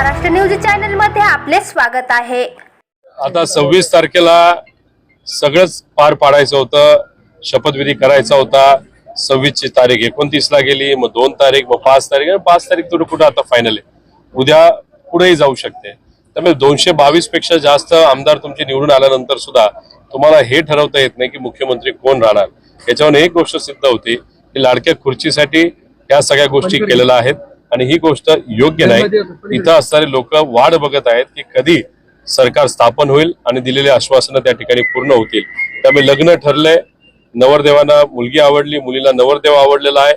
Maharashtra news चॅनलमध्ये आपले स्वागत आहे. आता सव्वीस तारखेला सगळंच पार पाडायचं होतं शपथविधी करायचा होता सव्वीसची तारीख एकोणतीसला गेली मग दोन तारीख मग पाच तारीख आणि पाच तारीख तुला कुठं आता फायनल आहे. उद्या पुढेही जाऊ शकते. त्यामुळे दोनशे बावीसपेक्षा जास्त आमदार तुमचे निवडून आल्यानंतर सुद्धा तुम्हाला हे ठरवता येत नाही की मुख्यमंत्री कोण राहणार. याच्यावर एक गोष्ट सिद्ध होती की लाडक्या खुर्चीसाठी या सगळ्या गोष्टी केलेल्या आहेत. आणि ही गोष्ट योग्य नाही. इथं असणारे लोक वाट बघत आहेत की कधी सरकार स्थापन होईल आणि दिलेली आश्वासनं त्या ठिकाणी पूर्ण होतील. त्यामुळे लग्न ठरलंय नवरदेवांना मुलगी आवडली मुलीला नवरदेव आवडलेला आहे.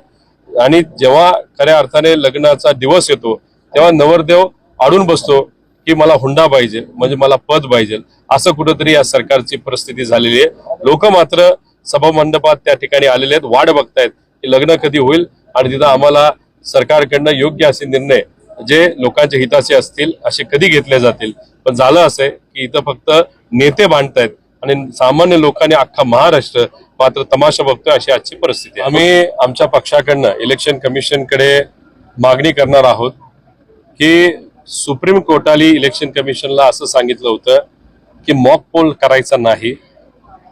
आणि जेव्हा खऱ्या अर्थाने लग्नाचा दिवस येतो तेव्हा नवरदेव आडून बसतो की मला हुंडा पाहिजे म्हणजे मला पद पाहिजे. असं कुठंतरी या सरकारची परिस्थिती झालेली आहे. लोक मात्र सभा मंडपात त्या ठिकाणी आलेले आहेत वाट बघतायत की लग्न कधी होईल आणि तिथं आम्हाला सरकारकडनं योग्य असे निर्णय जे लोकांच्या हिताचे असतील असे कधी घेतले जातील. पण झालं असं आहे की इथं फक्त नेते बांधतायत आणि सामान्य लोकांनी अख्खा महाराष्ट्र मात्र तमाशा बघतोय अशी आजची परिस्थिती आम्ही आमच्या पक्षाकडनं इलेक्शन कमिशनकडे मागणी करणार आहोत की सुप्रीम कोर्टाने इलेक्शन कमिशनला असं सांगितलं होतं की मॉक पोल करायचा नाही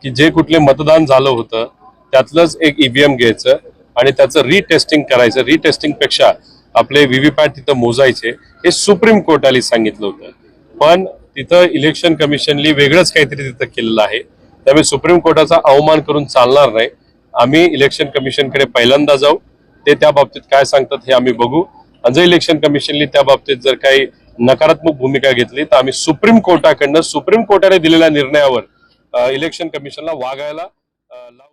की जे कुठले मतदान झालं होतं त्यातलंच एक ईव्हीएम घ्यायचं आणि त्याचं रिटेस्टिंग करायचं. रिटेस्टिंगपेक्षा आपले व्हीव्हीपॅट तिथं मोजायचे हे सुप्रीम कोर्टाने सांगितलं होतं. पण तिथं इलेक्शन कमिशननी वेगळंच काहीतरी तिथं केलेलं आहे. त्यामुळे सुप्रीम कोर्टाचा अवमान करून चालणार नाही. आम्ही इलेक्शन कमिशनकडे पहिल्यांदा जाऊ. ते त्या बाबतीत काय सांगतात हे आम्ही बघू. आणि जर इलेक्शन कमिशननी त्या बाबतीत जर काही नकारात्मक भूमिका घेतली तर आम्ही सुप्रीम कोर्टाकडनं सुप्रीम कोर्टाने दिलेल्या निर्णयावर इलेक्शन कमिशनला वागायला